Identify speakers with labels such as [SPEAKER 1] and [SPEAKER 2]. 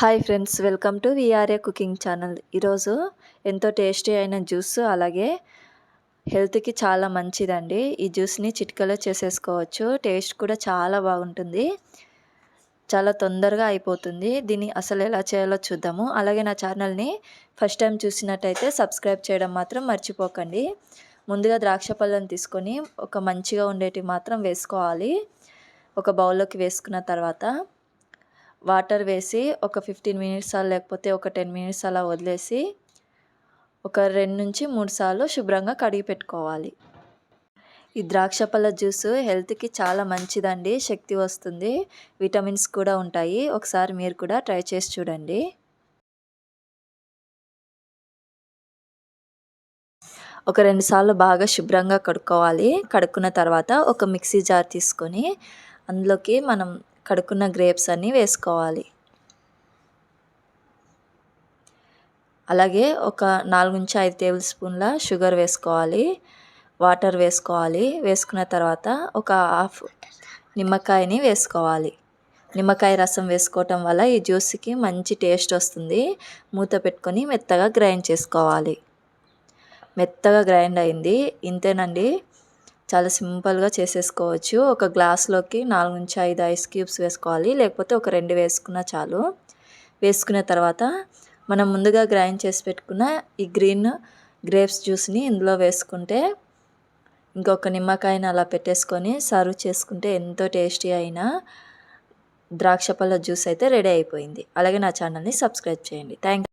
[SPEAKER 1] Hi friends welcome to VRA cooking channel. ఈరోజు ఎంతో tasty అయిన జ్యూస్ అలాగే హెల్త్కి చాలా మంచిదండి. ఈ జ్యూస్ని చిటికలో చేసేసుకోవచ్చు. టేస్ట్ కూడా చాలా బాగుంటుంది. చాలా తొందరగా అయిపోతుంది. దీన్ని అసలు ఎలా చేయాలో చూద్దాము. అలాగే నా ఛానల్ని ఫస్ట్ టైం చూసినట్టయితే సబ్స్క్రైబ్ చేయడం మాత్రం మర్చిపోకండి. ముందుగా ద్రాక్ష పళ్ళను తీసుకొని ఒక మంచిగా ఉండేటివి మాత్రం వేసుకోవాలి. ఒక బౌల్లోకి వేసుకున్న తర్వాత వాటర్ వేసి ఒక ఫిఫ్టీన్ మినిట్స్ లేకపోతే ఒక టెన్ మినిట్స్ అలా వదిలేసి ఒక రెండు నుంచి మూడు సార్లు శుభ్రంగా కడిగి పెట్టుకోవాలి. ఈ ద్రాక్ష పళ్ళ జ్యూస్ హెల్త్కి చాలా మంచిదండి శక్తి వస్తుంది. విటమిన్స్ కూడా ఉంటాయి. ఒకసారి మీరు కూడా ట్రై చేసి చూడండి. ఒక రెండు సార్లు బాగా శుభ్రంగా కడుక్కోవాలి. కడుక్కున్న తర్వాత ఒక మిక్సీ జార్ తీసుకొని అందులోకి మనం కడుక్కున్న గ్రేప్స్ అన్నీ వేసుకోవాలి. అలాగే ఒక నాలుగు నుంచి ఐదు టేబుల్ స్పూన్ల షుగర్ వేసుకోవాలి. వాటర్ వేసుకోవాలి. వేసుకున్న తర్వాత ఒక హాఫ్ నిమ్మకాయని వేసుకోవాలి. నిమ్మకాయ రసం వేసుకోవటం వల్ల ఈ జ్యూస్కి మంచి టేస్ట్ వస్తుంది. మూత పెట్టుకొని మెత్తగా గ్రైండ్ చేసుకోవాలి. మెత్తగా గ్రైండ్ అయింది. ఇంతేనండి. చాలా సింపుల్గా చేసేసుకోవచ్చు. ఒక గ్లాస్లోకి నాలుగు నుంచి ఐదు ఐస్ క్యూబ్స్ వేసుకోవాలి. లేకపోతే ఒక రెండు వేసుకున్న చాలు. వేసుకున్న తర్వాత మనం ముందుగా గ్రైండ్ చేసి పెట్టుకున్న ఈ గ్రీన్ గ్రేప్స్ జ్యూస్ని ఇందులో వేసుకుంటే ఇంకొక నిమ్మకాయని అలా పెట్టేసుకొని సర్వ్ చేసుకుంటే ఎంతో టేస్టీ అయిన ద్రాక్ష పళ్ళ జ్యూస్ అయితే రెడీ అయిపోయింది. అలాగే నా ఛానల్ని సబ్స్క్రైబ్ చేయండి. థ్యాంక్